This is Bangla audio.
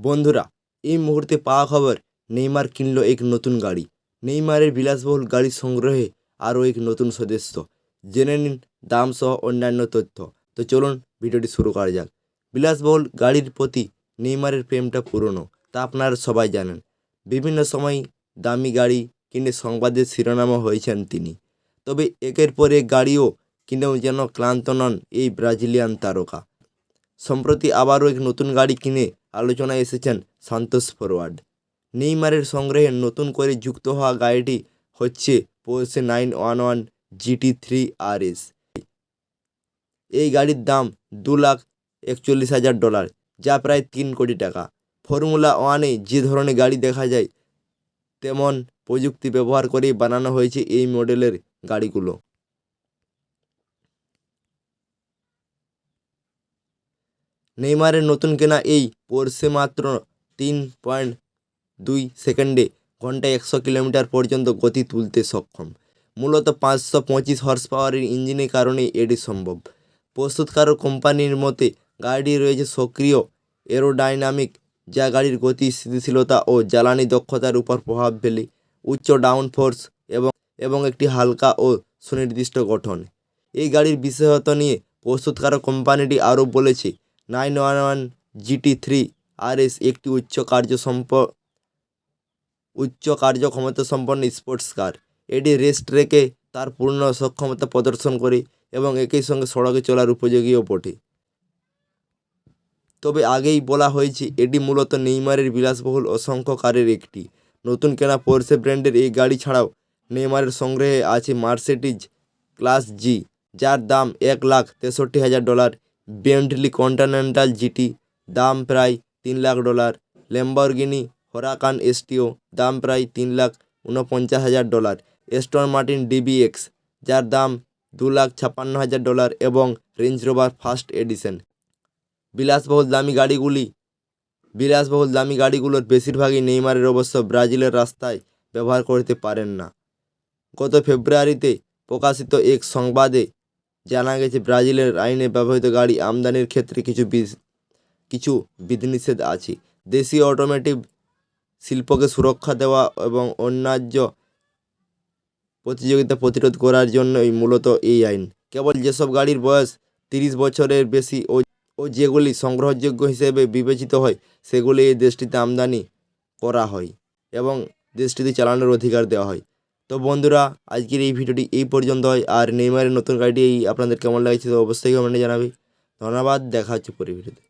বন্ধুরা, এই মুহূর্তে পাওয়া খবর, নেইমার কিনল এক নতুন গাড়ি। নেইমারের বিলাসবহুল গাড়ি সংগ্রহে আরও এক নতুন সদস্য। জেনে নিন দাম সহ অন্যান্য তথ্য। তো চলুন ভিডিওটি শুরু করা যাক। বিলাসবহুল গাড়ির প্রতি নেইমারের প্রেমটা পুরনো, তা আপনারা সবাই জানেন। বিভিন্ন সময় দামি গাড়ি কিনে সংবাদের শিরোনামও হয়েছেন তিনি। তবে একের পর এক গাড়িও কিনেও যেন ক্লান্ত নন এই ব্রাজিলিয়ান তারকা। সম্প্রতি আবারও এক নতুন গাড়ি কিনে আলোচনায় এসেছেন সান্তোস ফরওয়ার্ড নেইমারের সংগ্রহে নতুন করে যুক্ত হওয়া গাড়িটি হচ্ছে Porsche nine one one GT three R S এই গাড়ির দাম দু লাখ একচল্লিশ হাজার ডলার, যা প্রায় তিন কোটি টাকা। ফর্মুলা ওয়ানে যে ধরনের গাড়ি দেখা যায়, তেমন প্রযুক্তি ব্যবহার করেই বানানো হয়েছে এই মডেলের গাড়িগুলো। নেইমারের নতুন কেনা এই পোর্সে মাত্র তিন পয়েন্ট দুই সেকেন্ডে ঘন্টায় একশো কিলোমিটার পর্যন্ত গতি তুলতে সক্ষম। মূলত পাঁচশো পঁচিশ হর্স পাওয়ারের ইঞ্জিনের কারণে এটি সম্ভব। প্রস্তুতকারক কোম্পানির মতে, গাড়িটি রয়েছে সক্রিয়, এরোডাইনামিক, যা গাড়ির গতি স্থিতিশীলতা ও জ্বালানি দক্ষতার উপর প্রভাব ফেলে, উচ্চ ডাউন ফোর্স এবং এবং একটি হালকা ও সুনির্দিষ্ট গঠন। এই গাড়ির বিশেষত নিয়ে প্রস্তুতকারক কোম্পানিটি আরও বলেছে nine one one GT three R S একটি উচ্চ কার্য সম্প, উচ্চ কার্যক্ষমতা সম্পন্ন স্পোর্টস কার এটি রেস ট্রেকে তার পূর্ণ সক্ষমতা প্রদর্শন করে এবং একই সঙ্গে সড়কে চলার উপযোগীও বটে। তবে আগেই বলা হয়েছে, এটি মূলত নেইমারের বিলাসবহুল অসংখ্য কারের একটি। নতুন কেনা পোর্সে ব্র্যান্ডের এই গাড়ি ছাড়াও নেইমারের সংগ্রহে আছে মার্সেডিজ ক্লাস জি যার দাম এক লাখ তেষট্টি হাজার ডলার বেন্টলি কন্টিনেন্টাল জিটি, দাম প্রায় তিন lakh dollar. Lamborghini Huracan STO, দাম প্রায় তিন লাখ উনপঞ্চাশ হাজার ডলার। এস্টন মার্টিন ডিবিএক্স, যার দাম দু লাখ ছাপ্পান্ন হাজার ডলার এবং রেঞ্জ রোভার ফার্স্ট এডিশন। বিলাসবহুল দামি গাড়িগুলি, বিলাসবহুল দামি গাড়িগুলোর বেশিরভাগই নেইমারের অবশ্য ব্রাজিলের রাস্তায় ব্যবহার করতে পারেন না। গত ফেব্রুয়ারিতে প্রকাশিত এক সংবাদে জানা গেছে ব্রাজিলের আইনে ব্যবহৃত গাড়ি আমদানির ক্ষেত্রে কিছু কিছু বিধিনিষেধ আছে। দেশীয় অটোমেটিভ শিল্পকে সুরক্ষা দেওয়া এবং অন্যায্য প্রতিযোগিতা প্রতিরোধ করার জন্যই মূলত এই আইন। কেবল যেসব গাড়ির বয়স তিরিশ বছরের বেশি ও ও যেগুলি সংগ্রহযোগ্য হিসেবে বিবেচিত হয়, সেগুলি এই দেশটিতে আমদানি করা হয় এবং দেশটিতে চালানোর অধিকার দেওয়া হয়। তো বন্ধুরা, আজকের এই ভিডিওটি এই পর্যন্ত হয় আর নেইমারের নতুন গাড়িটি আপনাদের কেমন লাগছে তো অবশ্যই কমেন্টে জানাবি। ধন্যবাদ, দেখা হচ্ছে পরে ভিডিওতে।